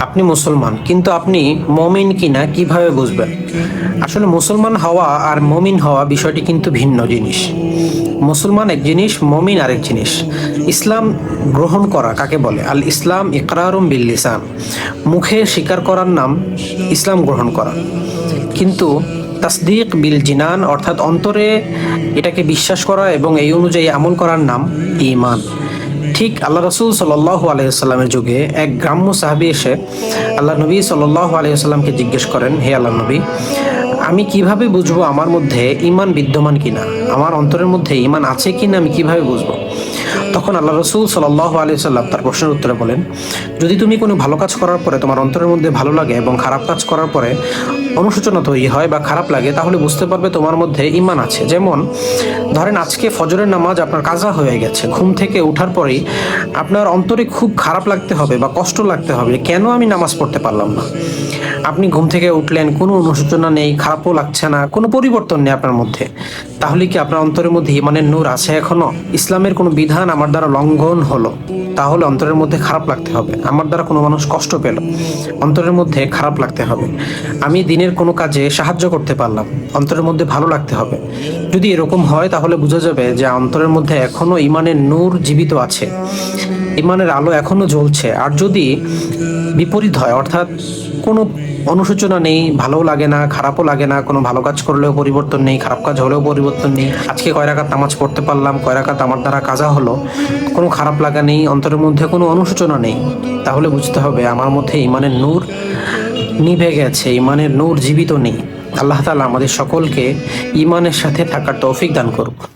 আপনি মুসলমান, কিন্তু আপনি মমিন কিনা কীভাবে বুঝবেন? আসলে মুসলমান হওয়া আর মমিন হওয়া বিষয়টি কিন্তু ভিন্ন জিনিস। মুসলমান এক জিনিস, মমিন আরেক জিনিস। ইসলাম গ্রহণ করা কাকে বলে? আল ইসলাম ইকরারুম বিল লিসান। মুখে স্বীকার করার নাম ইসলাম গ্রহণ করা। কিন্তু তাসদিক বিল জিনান অর্থাৎ অন্তরে এটাকে বিশ্বাস করা এবং এই অনুযায়ী আমল করার নাম ঈমান। ঠিক আল্লাহ রসুল সাল্লাহ আলাইসাল্লামের যুগে এক গ্রাম্য সাহাবি এসে আল্লাহ নবী সাল্লাহ আলাইসাল্লামকে জিজ্ঞেস করেন, হে আল্লাহ নবী আমি কীভাবে বুঝব আমার মধ্যে ইমান বিদ্যমান কিনা? আমার অন্তরের মধ্যে ইমান আছে কিনা আমি কীভাবে বুঝব? তখন আল্লাহ রসুল সাল্লাহ আলি সাল্লাম তার প্রশ্নের উত্তরে বলেন, যদি তুমি কোনো ভালো কাজ করার পরে তোমার অন্তরের মধ্যে ভালো লাগে এবং খারাপ কাজ করার পরে অনুশোচনা তৈরি হয় বা খারাপ লাগে, তাহলে বুঝতে পারবে তোমার মধ্যে ইমান আছে। যেমন, ধরেন আজকে ফজরের নামাজ আপনার কাজা হয়ে গেছে, ঘুম থেকে ওঠার পরেই আপনার অন্তরে খুব খারাপ লাগতে হবে বা কষ্ট লাগতে হবে, কেন আমি নামাজ পড়তে পারলাম না? আপনি ঘুম থেকে উঠলেন, কোনো অনুশোচনা নেই, খারাপও লাগছে না, কোনো পরিবর্তন নেই আপনার মধ্যে। তাহলে কি আপনার অন্তরের মধ্যে ইমানের নূর আছে এখনও? ইসলামের কোনো বিধান আমার দ্বারা লঙ্ঘন হলো। তাহলে অন্তরের মধ্যে খারাপ লাগতে হবে। আমার দ্বারা কোনো মানুষ কষ্ট পেল। অন্তরের মধ্যে খারাপ লাগতে হবে। আমি দিনের কোনো কাজে সাহায্য করতে পারলাম। অন্তরের মধ্যে ভালো লাগতে হবে। যদি এরকম হয়, তাহলে বোঝা যাবে যে অন্তরের মধ্যে এখনও ইমানের নূর জীবিত আছে। ইমানের আলো এখনও জ্বলছে। আর যদি বিপরীত হয়, অর্থাৎ কোনো অনুশোচনা নেই, ভালোও লাগে না, খারাপও লাগে না, কোনো ভালো কাজ করলেও পরিবর্তন নেই, খারাপ কাজ হলেও পরিবর্তন নেই, আজকে কয় রাকাত নামাজ পড়তে পারলাম, কয় রাকাত আমার দ্বারা কাজা হলো, কোনো খারাপ লাগা নেই, অন্তরের মধ্যে কোনো অনুশোচনা নেই, তাহলে বুঝতে হবে আমার মধ্যে ইমানের নূর নিভে গেছে, ইমানের নূর জীবিত নেই। আল্লাহ তালা আমাদের সকলকে ইমানের সাথে থাকার তৌফিক দান করুক।